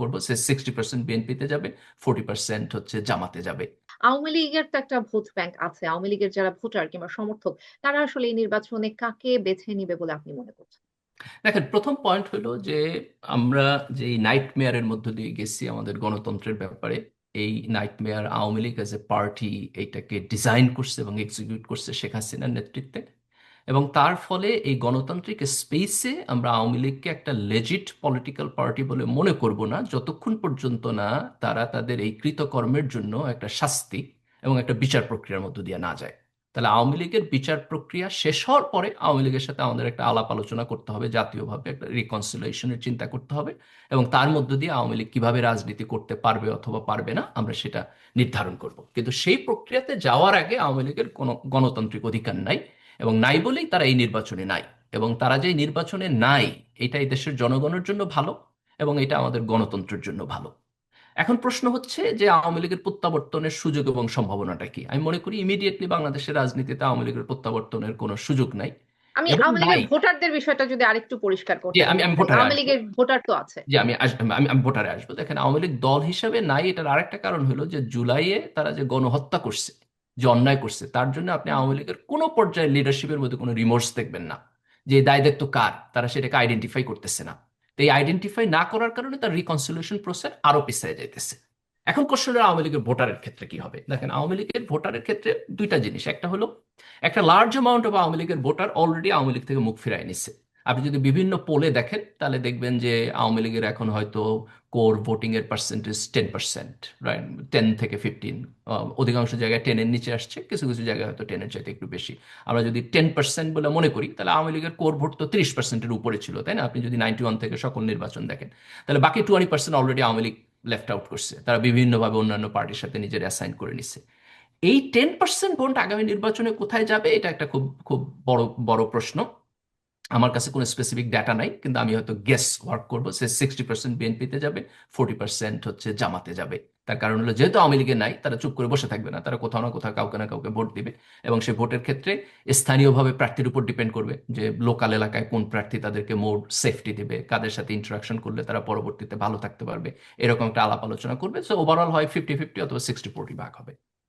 করব। সে sixty percent বিএনপিতে যাবে ফোর্টি পার্সেন্ট হচ্ছে জামাতে যাবে। আওয়ামী লীগের তো একটা ভোট ব্যাংক আছে। আওয়ামী লীগের যারা ভোটার কিংবা সমর্থক তারা আসলে এই নির্বাচনে কাকে বেছে নিবে বলে আপনি মনে করছেন? দেখেন প্রথম পয়েন্ট হলো যে আমরা যে নাইট মেয়ারের মধ্য দিয়ে গেছি আমাদের গণতন্ত্রের ব্যাপারে এই nightmare Awami League as a party এইটাকে ডিজাইন করছে এবং এক্সিকিউট করছে শেখ হাসিনার নেতৃত্বে। এবং তার ফলে এই গণতান্ত্রিক স্পেসে আমরা আওয়ামী লীগকে একটা লেজিট পলিটিক্যাল পার্টি বলে মনে করব না, যতক্ষণ পর্যন্ত না তারা তাদের এই কৃতকর্মের জন্য একটা শাস্তি এবং একটা বিচার প্রক্রিয়ার মধ্য দিয়ে না যায়। তাহলে আওয়ামী লীগের বিচার প্রক্রিয়া শেষ হওয়ার পরে আওয়ামী লীগের সাথে আমাদের একটা আলাপ আলোচনা করতে হবে, জাতীয়ভাবে একটা রিকনসিলেশনের চিন্তা করতে হবে এবং তার মধ্য দিয়ে আওয়ামী লীগ কীভাবে রাজনীতি করতে পারবে অথবা পারবে না, আমরা সেটা নির্ধারণ করব। কিন্তু সেই প্রক্রিয়াতে যাওয়ার আগে আওয়ামী লীগের কোনো গণতান্ত্রিক অধিকার নাই। এবং নাই বলেই তারা এই নির্বাচনে নাই এবং তারা যে নির্বাচনে নাই এটা এই দেশের জনগণের জন্য ভালো এবং এটা আমাদের গণতন্ত্রের জন্য ভালো। এখন প্রশ্ন হচ্ছে যে আওয়ামী লীগের প্রত্যাবর্তনের সুযোগ এবং সম্ভাবনাটা কি? আমি মনে করি ইমিডিয়েটলি বাংলাদেশের রাজনীতিতে আওয়ামী লীগের প্রত্যাবর্তনের কোনো সুযোগ নাই। আমি আওয়ামী লীগের ভোটারদের বিষয়টা যদি আরেকটু পরিষ্কার করতে আমি আমি ভোটারে আওয়ামী লীগের ভোটার তো আছে। যে আমি আমি ভোটারে আসব। দেখেন আওয়ামী লীগ দল হিসাবে নাই এটার আরেকটা কারণ হলো যে জুলাইয়ে তারা যে গণহত্যা করছে যে অন্যায় করছে, তার জন্য আপনি আওয়ামী লীগের কোনো পর্যায়ে লিডারশিপের মধ্যে কোনো রিমোর্স দেখবেন না। যে দায় দায়িত্ব কার? তারা সেটাকে আইডেন্টিফাই করতেছে না। এই আইডেন্টিফাই না করার কারণে তার রিকনসিলিয়েশন প্রসেস আরও পিছিয়ে যাইতেছে। এখন কোশ্চেন আওয়ামী লীগের ভোটারের ক্ষেত্রে কি হবে? দেখেন, আওয়ামী লীগের ভোটারের ক্ষেত্রে দুইটা জিনিস। একটা হলো, একটা লার্জ অ্যামাউন্ট অফ আওয়ামী লীগের ভোটার অলরেডি আওয়ামী লীগ থেকে মুখ ফিরায় নিচ্ছে আপনি যদি বিভিন্ন পোলে দেখেন, তাহলে দেখবেন যে আওয়ামী লীগের এখন হয়তো কোর ভোটিং এর percentage ten percent right ten থেকে ফিফটিন অধিকাংশ জায়গায় টেনের নিচে আসছে, কিছু কিছু জায়গায় হয়তো টেনের চাইতে একটু বেশি। আমরা যদি টেন পার্সেন্ট বলে মনে করি, তাহলে আওয়ামী লীগের কোর ভোট তো তিরিশ পার্সেন্টের উপরে ছিল, তাই না? আপনি যদি নাইনটি ওয়ান থেকে সকল নির্বাচন দেখেন, তাহলে বাকি twenty percent already Awami League left out করছে। তারা বিভিন্নভাবে অন্যান্য পার্টির সাথে নিজের অ্যাসাইন করে নিচ্ছে এই টেন পার্সেন্ট ভোট আগামী নির্বাচনে কোথায় যাবে? এটা একটা খুব খুব বড় বড় প্রশ্ন। আমার কাছে কোনো স্পেসিফিক ডাটা নাই, কিন্তু আমি হয়তো গেস ওয়ার্ক করব, সে সিক্সটি পার্সেন্ট বিএনপিতে যাবে ফোর্টি পার্সেন্ট হচ্ছে জামাতে যাবে। তার কারণ হলো যেহেতু আওয়ামী লীগের নাই, তারা চুপ করে বসে থাকবে না, তারা কোথাও না কোথাও কাউকে না কাউকে ভোট দিবে, এবং সেই ভোটের ক্ষেত্রে স্থানীয়ভাবে প্রার্থীর উপর ডিপেন্ড করবে যে লোকাল এলাকায় কোন প্রার্থী তাদেরকে মোর সেফটি দেবে, কাদের সাথে ইন্টারাকশন করলে তারা পরবর্তীতে ভালো থাকতে পারবে, এরকম একটা আলাপ আলোচনা করবে। সো ওভারঅল হয় ফিফটি ফিফটি অথবা সিক্সটি ফোর্টি ভাগ হবে।